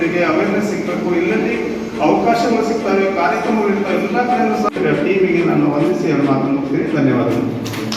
ಜನರಿಗೆ ಅವೇರ್ನೆಸ್ ಸಿಗಬೇಕು ಎಲ್ಲೆಲ್ಲಿ ಅವಕಾಶಗಳು ಸಿಗ್ತವೆ, ಕಾರ್ಯಕ್ರಮಗಳು ಇರ್ತವೆ, ಎಲ್ಲ ಕಡೆಯೂ ಸಹ. ಟೀಮಿಗೆ ನಾನು ವಂದಿಸಿ ಮಾತನ್ನು ಮುಗಿಸ್ತೀನಿ ಧನ್ಯವಾದಗಳು.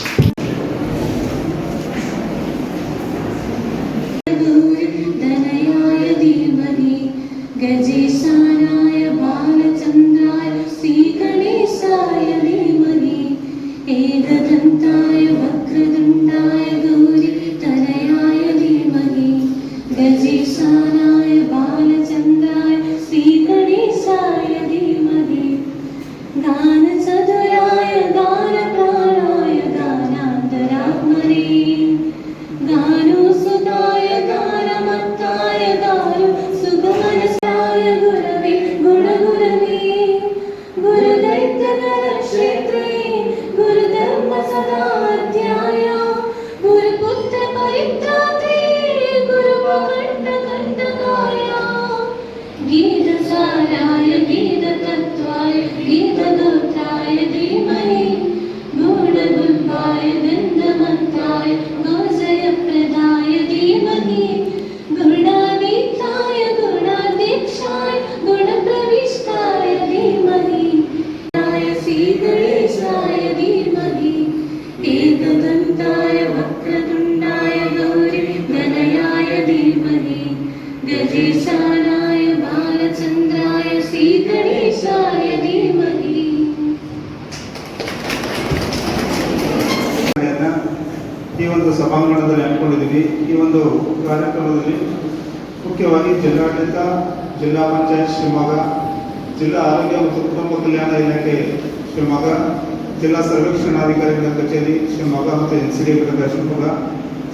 ಒಂದು ಸಭಾಂಗಣದಲ್ಲಿ ಹಮ್ಮಿಕೊಂಡಿದ್ದೀವಿ. ಈ ಒಂದು ಕಾರ್ಯಕ್ರಮದಲ್ಲಿ ಮುಖ್ಯವಾಗಿ ಜಿಲ್ಲಾಡಳಿತ, ಜಿಲ್ಲಾ ಪಂಚಾಯತ್ ಶಿವಮೊಗ್ಗ, ಜಿಲ್ಲಾ ಆರೋಗ್ಯ ಮತ್ತು ಕುಟುಂಬ ಕಲ್ಯಾಣ ಇಲಾಖೆ ಶಿವಮೊಗ್ಗ, ಜಿಲ್ಲಾ ಸರ್ವೇಕ್ಷಣಾಧಿಕಾರಿಗಳ ಕಚೇರಿ ಶಿವಮೊಗ್ಗ ಮತ್ತು ಎನ್ ಸಿ ಡಿ ಘಟಕ ಶಿವಮೊಗ್ಗ,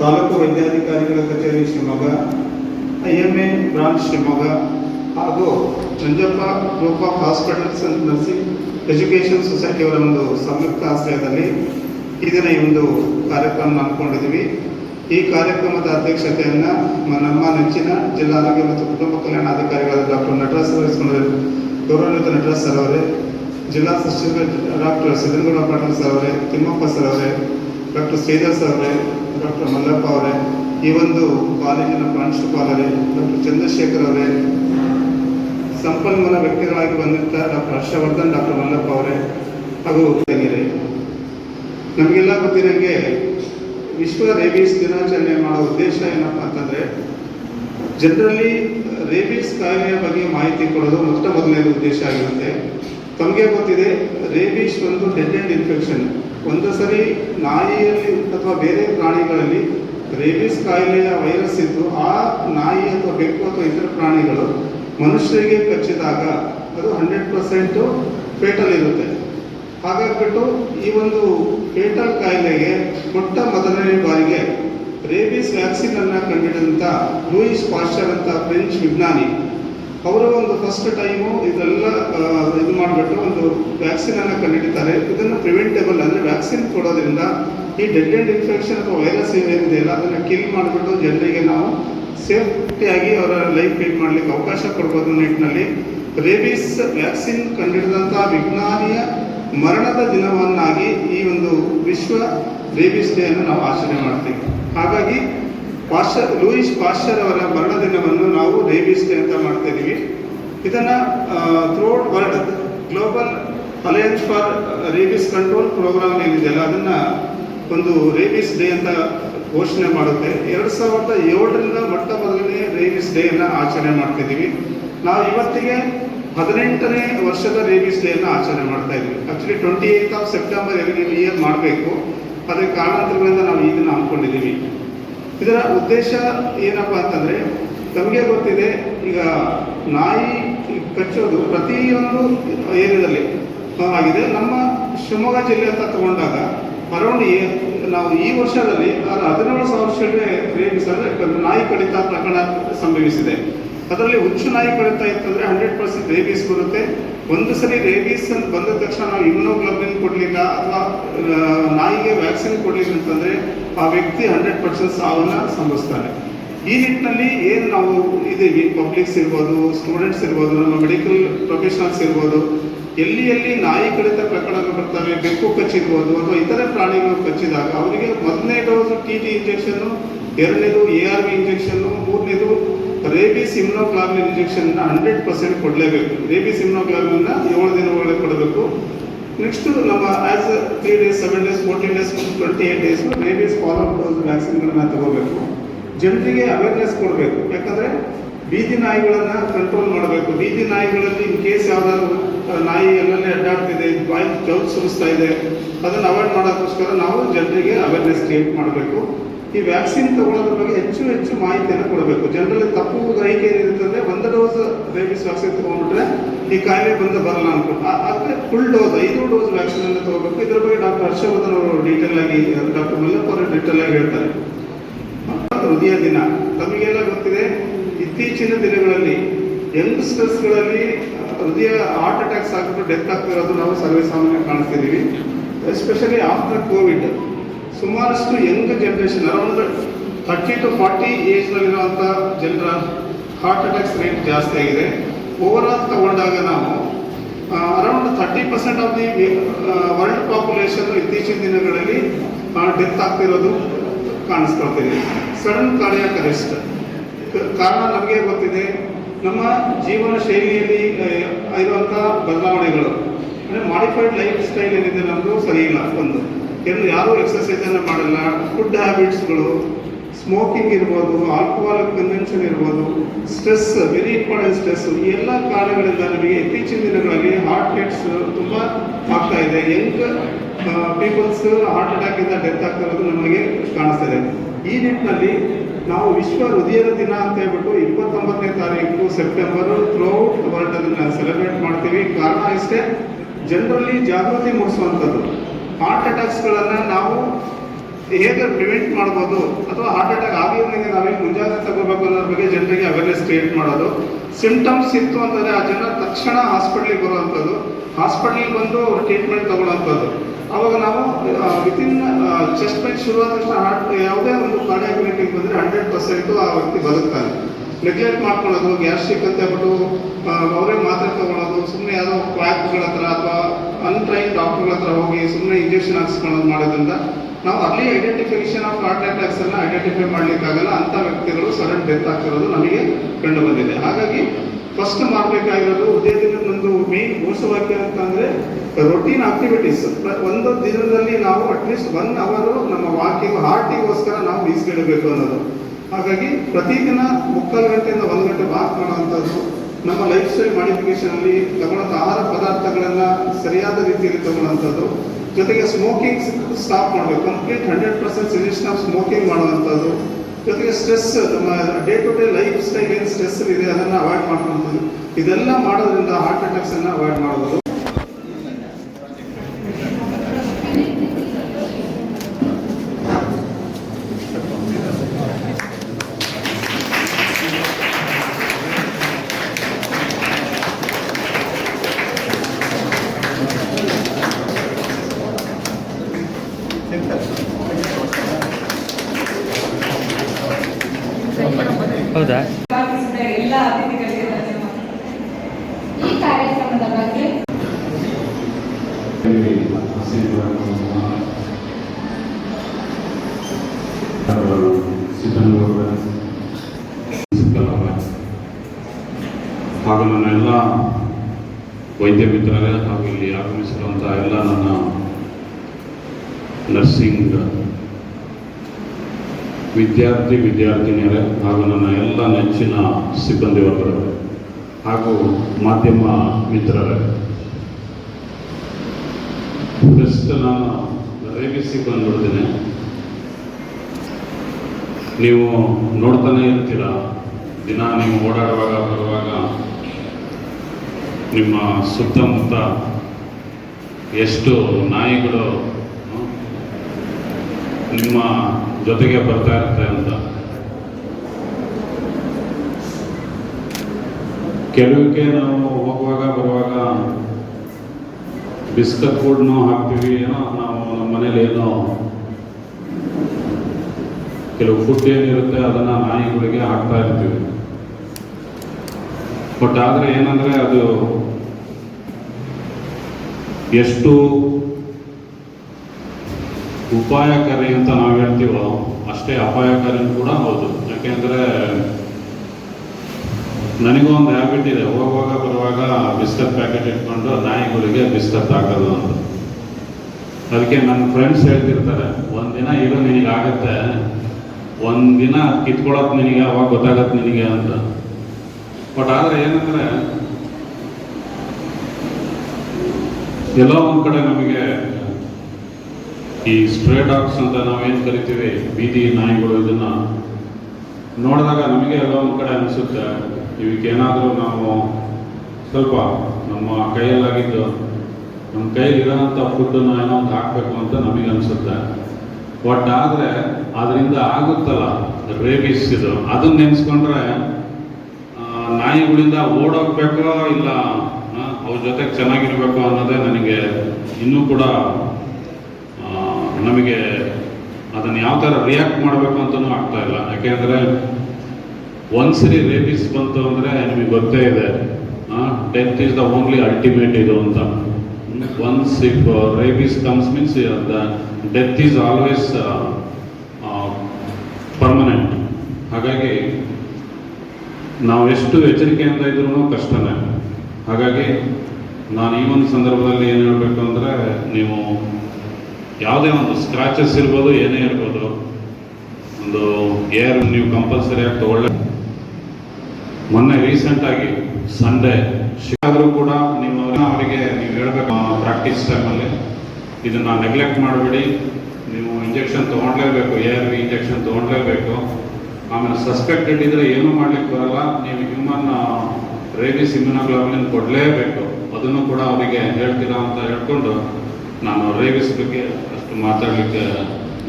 ತಾಲೂಕು ವೈದ್ಯಾಧಿಕಾರಿಗಳ ಕಚೇರಿ Shivamogga I M A branch Shivamogga ಹಾಗೂ Nanjappa group of hospitals nursing education ಸೊಸೈಟಿಯವರ ಒಂದು ಸಂಯುಕ್ತ ಆಶ್ರಯದಲ್ಲಿ ಈ ದಿನ ಈ ಒಂದು ಕಾರ್ಯಕ್ರಮ ಹಮ್ಮಿಕೊಂಡಿದ್ದೀವಿ ಈ ಕಾರ್ಯಕ್ರಮದ ಅಧ್ಯಕ್ಷತೆಯನ್ನು ನಮ್ಮ ನೆಚ್ಚಿನ ಜಿಲ್ಲಾ ಆರೋಗ್ಯ ಮತ್ತು ಕುಟುಂಬ ಕಲ್ಯಾಣಾಧಿಕಾರಿಗಳಾದ ಡಾಕ್ಟರ್ ನಟರಾಜ್ ಸರ್ ಗೌರವಾನ್ವಿತ ನಟರಾಜ್ ಸರ್ ಅವರೇ, ಜಿಲ್ಲಾ ಸಚಿವ ಡಾಕ್ಟರ್ ಸಿದ್ದನಗೌಡ ಪಾಟೀಲ್ ಸರ್ ಅವರೇ, ತಿಮ್ಮಪ್ಪ ಸರ್ ಅವರೇ, ಡಾಕ್ಟರ್ ಶ್ರೀಧರ್ ಸರ್ ಅವರೇ, ಡಾಕ್ಟರ್ ಮಲ್ಲಪ್ಪ ಅವರೇ, ಈ ಒಂದು ಕಾಲೇಜಿನ ಪ್ರಾಂಶುಪಾಲರೇ, ಡಾಕ್ಟರ್ ಚಂದ್ರಶೇಖರ್ ಅವರೇ, ಸಂಪನ್ಮೂಲ ವ್ಯಕ್ತಿಗಳಾಗಿ ಬಂದಂಥ ಡಾಕ್ಟರ್ ಹರ್ಷವರ್ಧನ್, ಡಾಕ್ಟರ್ ಮಲ್ಲಪ್ಪ ಅವರೇ, ಹಾಗೂ ನಮಗೆಲ್ಲ ಗೊತ್ತಿರೋಂಗೆ ವಿಶ್ವ ರೇಬೀಸ್ ದಿನಾಚರಣೆ ಮಾಡೋ ಉದ್ದೇಶ ಏನಪ್ಪ ಅಂತಂದರೆ, ಜನರಲ್ಲಿ ರೇಬೀಸ್ ಕಾಯಿಲೆಯ ಬಗ್ಗೆ ಮಾಹಿತಿ ಕೊಡೋದು ಮೊಟ್ಟ ಮೊದಲನೇ ಉದ್ದೇಶ ಆಗಿರುತ್ತೆ. ತಮಗೆ ಗೊತ್ತಿದೆ, ರೇಬೀಸ್ ಒಂದು ಡೆಡ್ ಇನ್ಫೆಕ್ಷನ್ ಒಂದು ಸರಿ ನಾಯಿಯಲ್ಲಿ ಅಥವಾ ಬೇರೆ ಪ್ರಾಣಿಗಳಲ್ಲಿ ರೇಬೀಸ್ ಕಾಯಿಲೆಯ ವೈರಸ್ ಇದ್ದು ಆ ನಾಯಿ ಅಥವಾ ಬೆಕ್ಕು ಅಥವಾ ಇತರ ಪ್ರಾಣಿಗಳು ಮನುಷ್ಯರಿಗೆ ಕಚ್ಚಿದಾಗ ಅದು ಹಂಡ್ರೆಡ್ ಪರ್ಸೆಂಟು ಫೇಟಲ್ ಇರುತ್ತೆ. ಹಾಗಾಗ್ಬಿಟ್ಟು ಈ ಒಂದು ಫೇಟಲ್ ಕಾಯಿಲೆಗೆ ಮೊಟ್ಟ ಮೊದಲನೇ ಬಾರಿಗೆ ರೇಬಿಸ್ ವ್ಯಾಕ್ಸಿನ್ ಅನ್ನ ಕಂಡಿಡಿದಂಥ ಲೂಯಿಸ್ ಪಾಶ್ಚರ್ ಅಂತ ಫ್ರೆಂಚ್ ವಿಜ್ಞಾನಿ. ಅವರು ಒಂದು ಫಸ್ಟ್ ಟೈಮು ಇದೆಲ್ಲ ಇದು ಮಾಡಿಬಿಟ್ಟು ಒಂದು ವ್ಯಾಕ್ಸಿನ್ ಅನ್ನ ಕಂಡುಹಿಡಿತಾರೆ ಇದನ್ನು ಪ್ರಿವೆಂಟೇಬಲ್ ಅಂದರೆ ವ್ಯಾಕ್ಸಿನ್ ಕೊಡೋದ್ರಿಂದ ಈ ಡೆಡ್ ಇನ್ಫೆಕ್ಷನ್ ಅಥವಾ ವೈರಸ್ ಏನಿದೆಯಲ್ಲ ಅದನ್ನು ಕಿಲ್ ಮಾಡಿಬಿಟ್ಟು ಜನರಿಗೆ ನಾವು ಸೇಫ್ಟಿಯಾಗಿ ಅವರ ಲೈಫ್ ಲೀಡ್ ಮಾಡಲಿಕ್ಕೆ ಅವಕಾಶ ಕೊಡ್ಬೋದು ನಿಟ್ಟಿನಲ್ಲಿ. ರೇಬಿಸ್ ವ್ಯಾಕ್ಸಿನ್ ಕಂಡುಹಿಡಿದಂಥ ವಿಜ್ಞಾನಿಯ ಮರಣದ ದಿನವನ್ನಾಗಿ ಈ ಒಂದು ವಿಶ್ವ ರೇಬಿಸ್ ಡೇ ಅನ್ನು ನಾವು ಆಚರಣೆ ಮಾಡ್ತೀವಿ. ಹಾಗಾಗಿ ಪಾಶ್ಚರ್ ಲೂಯಿಸ್ ಪಾಶ್ಚರ್ ಅವರ ಮರಣ ದಿನವನ್ನು ನಾವು ರೇಬಿಸ್ ಡೇ ಅಂತ ಮಾಡ್ತಾ ಇದೀವಿ. ಇದನ್ನು throughout world global alliance for rabies control programme ಏನಿದೆಯಲ್ಲ, ಅದನ್ನು ಒಂದು ರೇಬಿಸ್ ಡೇ ಅಂತ ಘೋಷಣೆ ಮಾಡುತ್ತೆ. ಎರಡು ಸಾವಿರದ ಏಳರಿಂದ ಮೊಟ್ಟ ಮೊದಲನೇ ರೇಬಿಸ್ ಡೇ ಅನ್ನ ಆಚರಣೆ ಮಾಡ್ತಿದ್ದೀವಿ ನಾವು ಇವತ್ತಿಗೆ ಹದಿನೆಂಟನೇ ವರ್ಷದ ರೇಬೀಸ್ ಆಚರಣೆ ಮಾಡ್ತಾ ಇದ್ವಿ. Actually twenty eighth of September every year ಮಾಡಬೇಕು. ಅದಕ್ಕೆ ಕಾರಣಾಂತರಗಳಿಂದ ನಾವು ಈ ದಿನ ಹಮ್ಮಿಕೊಂಡಿದ್ದೀವಿ ಇದರ ಉದ್ದೇಶ ಏನಪ್ಪ ಅಂತಂದ್ರೆ, ನಮಗೆ ಗೊತ್ತಿದೆ, ಈಗ ನಾಯಿ ಕಚ್ಚೋದು ಪ್ರತಿಯೊಂದು ಏರಿಯಾದಲ್ಲಿ ಆಗಿದೆ. ನಮ್ಮ ಶಿವಮೊಗ್ಗ ಜಿಲ್ಲೆ ಅಂತ ತಗೊಂಡಾಗ, ಅರೌಂಡ್ ನಾವು ಈ ವರ್ಷದಲ್ಲಿ ಹದಿನೇಳು ಸಾವಿರ ರೇಬಿಸ್ ಅಂದರೆ ನಾಯಿ ಕಡಿತ ಪ್ರಕರಣ ಸಂಭವಿಸಿದೆ. ಅದರಲ್ಲಿ ಹುಚ್ಚು ನಾಯಿ ಇತ್ತು ಅಂದ್ರೆ ಹಂಡ್ರೆಡ್ ಪರ್ಸೆಂಟ್ ರೇಬೀಸ್ ಬರುತ್ತೆ. ಒಂದು ಸರಿ ರೇಬೀಸ್ ಅಂತ ಬಂದ ತಕ್ಷಣ ನಾವು ಇಮ್ಯುನೋಗ್ಲೋಬಿನ್ ಕೊಡ್ಲಿಲ್ಲ ಅಥವಾ ನಾಯಿಗೆ ವ್ಯಾಕ್ಸಿನ್ ಕೊಡ್ಲಿಲ್ಲ ಅಂತಂದ್ರೆ ಆ ವ್ಯಕ್ತಿ ಹಂಡ್ರೆಡ್ ಪರ್ಸೆಂಟ್ ಸಾವನ್ನ ಸಂಭವಿಸ್ತಾನೆ. ಈ ನಿಟ್ಟಿನಲ್ಲಿ ಏನು ನಾವು ಇದೀವಿ ಪಬ್ಲಿಕ್ಸ್ ಇರ್ಬೋದು ಸ್ಟೂಡೆಂಟ್ಸ್ ಇರ್ಬೋದು, ನಮ್ಮ ಮೆಡಿಕಲ್ ಪ್ರೊಫೆಷನಲ್ಸ್ ಇರ್ಬೋದು. ಎಲ್ಲಿ ಎಲ್ಲಿ ನಾಯಿ ಕಡಿತ ಪ್ರಕರಣಗಳು ಬರ್ತವೆ, ಬೆಕ್ಕು ಕಚ್ಚಿರ್ಬೋದು ಅಥವಾ ಇತರೆ ಪ್ರಾಣಿಗಳು ಕಚ್ಚಿದಾಗ ಅವರಿಗೆ ಮೊದಲನೇ ಡೋಸ್ ಟಿ ಟಿ ಇಂಜೆಕ್ಷನ್ನು ಎರಡನೇದು ಎ ಆರ್ ವಿ ಇಂಜೆಕ್ಷನ್ನು ಮೂರನೇದು rabies immunoglobulin injection hundred percent ಕೊಡಲೇಬೇಕು. ರೇಬಿಸ್ ಇಮ್ಯುನೋಗ್ಲಾಬ್ಲಿನ್ ಏಳು ದಿನ ಒಳಗೆ ಕೊಡಬೇಕು. ನೆಕ್ಸ್ಟ್ ನಮ್ಮ as three days seven days fourteen days twenty eight days rabies follow up dose ವ್ಯಾಕ್ಸಿನ್ಗಳನ್ನ ತಗೋಬೇಕು. ಜನರಿಗೆ ಅವೇರ್ನೆಸ್ ಕೊಡಬೇಕು. ಯಾಕಂದರೆ ಬೀದಿ ನಾಯಿಗಳನ್ನು ಕಂಟ್ರೋಲ್ ಮಾಡಬೇಕು. ಬೀದಿ ನಾಯಿಗಳಲ್ಲಿ ಇನ್ ಕೇಸ್ ಯಾವ್ದಾದ್ರು ನಾಯಿ ಎಲ್ಲೆಲ್ಲೇ ಅಡ್ಡಾಡ್ತಿದೆ, ಬಾಯಿ ಜೌತ್ ಸುರಿಸ್ತಾ ಇದೆ, ಅದನ್ನು ಅವಾಯ್ಡ್ ಮಾಡೋಕ್ಕೋಸ್ಕರ ನಾವು ಜನರಿಗೆ ಅವೇರ್ನೆಸ್ ಕ್ರಿಯೇಟ್ ಮಾಡಬೇಕು. ಈ ವ್ಯಾಕ್ಸಿನ್ ತಗೊಳ್ಳೋದ್ರ ಬಗ್ಗೆ ಹೆಚ್ಚು ಹೆಚ್ಚು ಮಾಹಿತಿಯನ್ನು ಕೊಡಬೇಕು. ಜನರಲ್ಲಿ ತಪ್ಪು ಗ್ರಹಿಕೆ ಏನಿರುತ್ತಂದ್ರೆ ಒಂದು ಡೋಸ್ ರೇಬಿಸ್ ವ್ಯಾಕ್ಸಿನ್ ತಗೊಂಡ್ಬಿಟ್ರೆ ಈ ಕಾಯಿಲೆ ಬಂದು ಬರಲ್ಲ ಅನ್ಕೊಂಡು ಆದರೆ ಫುಲ್ ಡೋಸ್ ಐದು ಡೋಸ್ ವ್ಯಾಕ್ಸಿನ್ ಅನ್ನು ತಗೋಬೇಕು ಇದ್ರ ಬಗ್ಗೆ ಡಾಕ್ಟರ್ ಹರ್ಷವರ್ಧನ್ ಅವರು ಡೀಟೇಲ್ ಆಗಿ, ಡಾಕ್ಟರ್ ಮಲ್ಲಪ್ಪ ಅವರು ಡೀಟೇಲ್ ಆಗಿ ಹೇಳ್ತಾರೆ. ಹೃದಯ ದಿನ. ತಮಗೆಲ್ಲ ಗೊತ್ತಿದೆ, ಇತ್ತೀಚಿನ ದಿನಗಳಲ್ಲಿ ಯಂಗ್ಸ್ಟರ್ಸ್ಗಳಲ್ಲಿ ಹೃದಯ ಹಾರ್ಟ್ ಅಟ್ಯಾಕ್ಸ್ ಆಗ್ಬಿಟ್ಟು ಡೆತ್ ಆಗ್ತಿರೋದು ನಾವು ಸರ್ವೇ ಸಾಮಾನ್ಯ ಕಾಣ್ತಿದ್ದೀವಿ. ಎಸ್ಪೆಷಲಿ ಆಫ್ಟರ್ ಕೋವಿಡ್ ಸುಮಾರಷ್ಟು young generation around thirty to forty ಏಜ್ನಲ್ಲಿರುವಂಥ ಜನರ ಹಾರ್ಟ್ ಅಟ್ಯಾಕ್ಸ್ ರೇಟ್ ಜಾಸ್ತಿ ಆಗಿದೆ. ಓವರ್ ಆಲ್ ತಗೊಂಡಾಗ ನಾವು around thirty percent of the world population ಇತ್ತೀಚಿನ ದಿನಗಳಲ್ಲಿ ಡೆತ್ ಆಗ್ತಿರೋದು ಕಾಣಿಸ್ಕೊಳ್ತೀವಿ ಸಡನ್ ಕಾರ್ಡಿಯಾಕ್ ಅರೆಸ್ಟ್ ಕಾರಣ ನಮಗೆ ಗೊತ್ತಿದೆ. ನಮ್ಮ ಜೀವನ ಶೈಲಿಯಲ್ಲಿ ಇರುವಂಥ ಬದಲಾವಣೆಗಳು, ಅಂದರೆ ಮಾಡಿಫೈಡ್ ಲೈಫ್ ಸ್ಟೈಲ್ ಏನಿದೆ ನಮ್ಮದು ಸರಿ ಇಲ್ಲ, ಒಂದು. ಕೆಲವು ಯಾರೂ ಎಕ್ಸಸೈಸನ್ನು ಮಾಡಲ್ಲ. ಫುಡ್ ಹ್ಯಾಬಿಟ್ಸ್ಗಳು ಸ್ಮೋಕಿಂಗ್ ಇರ್ಬೋದು ಆಲ್ಕೋಹಾಲ್ ಕನ್ವೆನ್ಷನ್ ಇರ್ಬೋದು ಸ್ಟ್ರೆಸ್ ವೆರಿ ಇಂಪಾರ್ಟೆಂಟ್ ಸ್ಟ್ರೆಸ್ ಈ ಎಲ್ಲ ಕಾರಣಗಳಿಂದ ನಮಗೆ ಇತ್ತೀಚಿನ ದಿನಗಳಲ್ಲಿ ಹಾರ್ಟ್ ರೇಟ್ಸ್ ತುಂಬ ಆಗ್ತಾ ಇದೆ. ಯಂಗ್ ಪೀಪಲ್ಸ್ ಹಾರ್ಟ್ ಅಟ್ಯಾಕ್ ಇಂದ ಡೆತ್ ಆಗ್ತಿರೋದು ನಮಗೆ ಕಾಣಿಸ್ತಾ ಇದೆ. ಈ ನಿಟ್ಟಿನಲ್ಲಿ ನಾವು ವಿಶ್ವ ಹೃದಯದ ದಿನ ಅಂತ ಹೇಳ್ಬಿಟ್ಟು ಇಪ್ಪತ್ತೊಂಬತ್ತನೇ ತಾರೀಕು ಸೆಪ್ಟೆಂಬರ್ ಥ್ರೂಔಟ್ ವರ್ಲ್ಡ್ ಅದನ್ನು ಸೆಲೆಬ್ರೇಟ್ ಮಾಡ್ತೀವಿ. ಕಾರಣ ಇಷ್ಟೇ, ಜನರಲ್ಲಿ ಜಾಗೃತಿ ಮೂಡಿಸುವಂಥದ್ದು. ಹಾರ್ಟ್ ಅಟ್ಯಾಕ್ಸ್ಗಳನ್ನು ನಾವು ಹೇಗೆ ಪ್ರಿವೆಂಟ್ ಮಾಡ್ಬೋದು ಅಥವಾ ಹಾರ್ಟ್ ಅಟ್ಯಾಕ್ ಆಗಿರೋದ್ರಿಂದ ನಾವೇನು ಮುಂಜಾಗ್ರತೆ ತಗೋಬೇಕು ಅನ್ನೋದ್ರ ಬಗ್ಗೆ ಜನರಿಗೆ ಅವೇರ್ನೆಸ್ ಕ್ರಿಯೇಟ್ ಮಾಡೋದು. ಸಿಂಪ್ಟಮ್ಸ್ ಇತ್ತು ಅಂತಂದರೆ ಆ ಜನ ತಕ್ಷಣ ಹಾಸ್ಪಿಟ್ಲಿಗೆ ಬರುವಂಥದ್ದು. ಹಾಸ್ಪಿಟ್ಲಿಗೆ ಬಂದು ಅವ್ರು ಟ್ರೀಟ್ಮೆಂಟ್ ತಗೊಳ್ಳೋಂಥದ್ದು ಅವಾಗ ನಾವು ವಿತಿನ್ ಚೆಸ್ಟ್ ಪೇನ್ ಶುರುವಾದ ತಕ್ಷಣ ಹಾರ್ಟ್ ಯಾವುದೇ ಒಂದು ಕಾರ್ಡಿಯಾಕ್ ಬಂದರೆ ಹಂಡ್ರೆಡ್ ಪರ್ಸೆಂಟು ಆ ವ್ಯಕ್ತಿ ಬದುಕ್ತಾನೆ. ನೆಗ್ಲೆಕ್ಟ್ ಮಾಡ್ಕೊಳ್ಳೋದು ಗ್ಯಾಸ್ಟ್ರಿಕ್ ಅಂತ ಹೇಳ್ಬಿಟ್ಟು ಅವರೇ ಮಾತ್ರೆ ತಗೊಳ್ಳೋದು ಸುಮ್ಮನೆ ಯಾವುದೋ ಕ್ವಾಕ್ಗಳ ಹತ್ರ ಅಥವಾ ಅನ್ಟ್ರೈನ್ ಡಾಕ್ಟರ್ಗಳ ಹತ್ರ ಹೋಗಿ ಸುಮ್ಮನೆ ಇಂಜೆಕ್ಷನ್ ಹಾಕ್ಸ್ಕೊಳ್ಳೋದು ಮಾಡೋದ್ರಿಂದ ನಾವು early identification of heart attacks ಅನ್ನ ಐಡೆಂಟಿಫೈ ಮಾಡ್ಲಿಕ್ಕಾಗಲ್ಲ ಅಂತ ವ್ಯಕ್ತಿಗಳು ಸಡನ್ ಡೆತ್ ಆಗ್ತಿರೋದು ನಮಗೆ ಕಂಡು ಬಂದಿದೆ. ಹಾಗಾಗಿ ಫಸ್ಟ್ ಮಾಡಬೇಕಾಗಿರೋದು ಹೃದಯದಿಂದ ಒಂದು ಮೇನ್ ಘೋಷವಾಕ್ಯ ಅಂತಂದ್ರೆ ರೊಟೀನ್ ಆಕ್ಟಿವಿಟೀಸ್ ಒಂದು ದಿನದಲ್ಲಿ ನಾವು ಅಟ್ಲೀಸ್ಟ್ ಒನ್ ಅವರು ನಮ್ಮ ವಾಕಿಂಗ್ ಹಾರ್ಟಿಗೋಸ್ಕರ ನಾವು ಮೀಸಲಿಡಬೇಕು ಅನ್ನೋದು. ಹಾಗಾಗಿ ಪ್ರತಿದಿನ ಮುಕ್ಕಾಲು ಗಂಟೆಯಿಂದ ಒಂದು ಗಂಟೆ ವಾಕ್ ಮಾಡುವಂಥದ್ದು ನಮ್ಮ ಲೈಫ್ ಸ್ಟೈಲ್ ಮಾಡಿಫಿಕೇಶನ್ ಅಲ್ಲಿ ತಗೊಳ್ಳೋಂಥ ಆಹಾರ ಪದಾರ್ಥಗಳನ್ನ ಸರಿಯಾದ ರೀತಿಯಲ್ಲಿ ತಗೊಳ್ಳುವಂಥದ್ದು ಜೊತೆಗೆ ಸ್ಮೋಕಿಂಗ್ ಸ್ಟಾಪ್ ಮಾಡಬೇಕು. Complete hundred percent suggestion of smoking ಮಾಡುವಂಥದ್ದು ಜೊತೆಗೆ ಸ್ಟ್ರೆಸ್ ನಮ್ಮ day to day life style ಏನು ಸ್ಟ್ರೆಸ್ ಇದೆ, ಅದನ್ನು ಅವಾಯ್ಡ್ ಮಾಡ್ಕೊಳ್ತದ್ದು ಇದೆಲ್ಲ ಮಾಡೋದ್ರಿಂದ ಹಾರ್ಟ್ ಅಟ್ಯಾಕ್ಸ್ ಅನ್ನ ಅವಾಯ್ಡ್ ಮಾಡಬಹುದು ಹೌದಾ? ಹಾಗೂ ನನ್ನ ಎಲ್ಲ ವೈದ್ಯ ಮಿತ್ರರೇ ಹಾಗೂ ಇಲ್ಲಿ ಆಗಮಿಸಿರುವಂತಹ ಎಲ್ಲ ನನ್ನ ನರ್ಸಿಂಗ್ ವಿದ್ಯಾರ್ಥಿ ವಿದ್ಯಾರ್ಥಿನಿಯರೇ, ಹಾಗೂ ನನ್ನ ಎಲ್ಲ ನೆಚ್ಚಿನ ಸಿಬ್ಬಂದಿ ವರ್ಗದವರೇ ಹಾಗೂ ಮಾಧ್ಯಮ ಮಿತ್ರರೇ, ಫಸ್ಟ್ ನಾನು ರೇಗಿಸಿ ಬಂದ್ಬಿಡ್ತೀನಿ ನೀವು ನೋಡ್ತಾನೆ ಇರ್ತೀರ, ದಿನ ನೀವು ಓಡಾಡುವಾಗ, ಬರುವಾಗ, ನಿಮ್ಮ ಸುತ್ತಮುತ್ತ ಎಷ್ಟು ನಾಯಿಗಳು ನಿಮ್ಮ ಜೊತೆಗೆ ಬರ್ತಾ ಇರುತ್ತೆ ಅಂತ. ಕೆಲವಕ್ಕೆ ನಾವು ಹೋಗುವಾಗ, ಬರುವಾಗ ಬಿಸ್ಕತ್ ಕೂಡ್ನು ಹಾಕ್ತೀವಿ, ಏನೋ ನಾವು ನಮ್ಮ ಮನೇಲಿ ಏನೋ ಕೆಲವು ಫುಡ್ ಏನಿರುತ್ತೆ ಅದನ್ನು ನಾಯಿಗಳಿಗೆ ಹಾಕ್ತಾ ಇರ್ತೀವಿ. ಬಟ್ ಆದರೆ ಏನಂದರೆ ಅದು ಎಷ್ಟು ಉಪಾಯಕಾರಿ ಅಂತ ನಾವು ಹೇಳ್ತೀವೋ, ಅಷ್ಟೇ ಅಪಾಯಕಾರಿ ಕೂಡ ಹೌದು. ಯಾಕೆಂದ್ರೆ, ನನಗೂ ಒಂದು ಹ್ಯಾಬಿಟ್ ಇದೆ. ಹೋಗುವಾಗ, ಬರುವಾಗ ಬಿಸ್ಕತ್ ಪ್ಯಾಕೆಟ್ ಇಟ್ಕೊಂಡು ನಾಯಿಗಳಿಗೆ ಬಿಸ್ಕತ್ ಹಾಕೋದು ಅಂತ. ಅದಕ್ಕೆ ನನ್ನ ಫ್ರೆಂಡ್ಸ್ ಹೇಳ್ತಿರ್ತಾರೆ ಒಂದಿನ ಇದು ಆಗತ್ತೆ. ಒಂದಿನ ಕಿತ್ಕೊಳ್ಳೋದು ನಿನಗೆ, ಅವಾಗ ಗೊತ್ತಾಗತ್ತೆ ನಿನಗೆ ಅಂತ. ಬಟ್ ಆದರೆ ಏನಂದ್ರೆ, ಎಲ್ಲೋ ಒಂದು ಕಡೆ ನಮಗೆ ಈ ಸ್ಟ್ರೇ ಡಾಗ್ಸ್ ಅಂತ ನಾವೇನು ಕರಿತೀವಿ? ಬೀದಿ ನಾಯಿಗಳು ಇದನ್ನು ನೋಡಿದಾಗ ನಮಗೆ ಎಲ್ಲ ಒಂದು ಕಡೆ ಅನಿಸುತ್ತೆ. ಇವಕ್ಕೇನಾದರೂ ನಾವು ಸ್ವಲ್ಪ ನಮ್ಮ ಕೈಯಲ್ಲಾಗಿದ್ದು, ನಮ್ಮ ಕೈಲಿರೋಂಥ ಫುಡ್ಡನ್ನು ಏನೋ ಒಂದು ಹಾಕಬೇಕು ಅಂತ ನಮಗೆ ಅನಿಸುತ್ತೆ. ಬಟ್ ಆದರೆ ಅದರಿಂದ ಆಗುತ್ತಲ್ಲ ರೇಬಿಸ್ ಇದು. ಅದನ್ನ ನೆನೆಸ್ಕೊಂಡ್ರೆ ನಾಯಿಗಳಿಂದ ಓಡೋಗ್ಬೇಕೋ ಇಲ್ಲ ಅವ್ರ ಜೊತೆಗೆ ಚೆನ್ನಾಗಿರ್ಬೇಕು ಅನ್ನೋದೇ ನನಗೆ ಇನ್ನೂ ಕೂಡ ನಮಗೆ ಅದನ್ನು ಯಾವ ಥರ ರಿಯಾಕ್ಟ್ ಮಾಡಬೇಕು ಅಂತಲೂ ಆಗ್ತಾ ಇಲ್ಲ. ಯಾಕೆಂದರೆ ಒಂದ್ಸರಿ ರೇಬಿಸ್ ಬಂತು ಅಂದರೆ ನಿಮಗೆ ಗೊತ್ತೇ ಇದೆ death is the only ultimate ಇದು ಅಂತ. Once if rabies comes means the death is always permanent ಹಾಗಾಗಿ ನಾವು ಎಷ್ಟು ಎಚ್ಚರಿಕೆಯಿಂದ ಇದ್ರೂ ಕಷ್ಟನೇ. ಹಾಗಾಗಿ ನಾನು ಈ ಒಂದು ಸಂದರ್ಭದಲ್ಲಿ ಏನು ಹೇಳಬೇಕು ಅಂದರೆ, ನೀವು ಯಾವುದೇ ಒಂದು ಸ್ಕ್ರಾಚಸ್ ಇರ್ಬೋದು, ಏನೇ ಇರ್ಬೋದು, ಒಂದು ಏರ್ ನೀವು ಕಂಪಲ್ಸರಿಯಾಗಿ ತಗೊಳ್ಳೆ. ಮೊನ್ನೆ ರೀಸೆಂಟಾಗಿ ಸಂಡೇ ಶಿಕಾದರೂ ಕೂಡ ನಿಮ್ಮ ಅವರಿಗೆ ನೀವು ಹೇಳಬೇಕು ಪ್ರಾಕ್ಟೀಸ್ ಟೈಮಲ್ಲಿ ಇದನ್ನು ನೆಗ್ಲೆಕ್ಟ್ ಮಾಡಬೇಡಿ. ನೀವು ಇಂಜೆಕ್ಷನ್ ತೊಗೊಂಡ್ಲೇಬೇಕು ಏರ್ ಇಂಜೆಕ್ಷನ್ ತೊಗೊಂಡ್ಲೇಬೇಕು. ಆಮೇಲೆ ಸಸ್ಪೆಕ್ಟೆಡ್ ಇದ್ದರೆ ಏನೂ ಮಾಡ್ಲಿಕ್ಕೆ ಬರಲ್ಲ. ನೀವು ಹ್ಯೂಮನ್ ರೇಬಿಸ್ ಇಮ್ಯುನೋಗ್ಲೋಬಲಿನ್ ಕೊಡಲೇಬೇಕು. ಅದನ್ನು ಕೂಡ ಅವರಿಗೆ ಹೇಳ್ತೀರಾ ಅಂತ ಹೇಳ್ಕೊಂಡು ನಾನು ರೇಬಿಸ್ ಬಗ್ಗೆ ಮಾತಾಡಲಿಕ್ಕೆ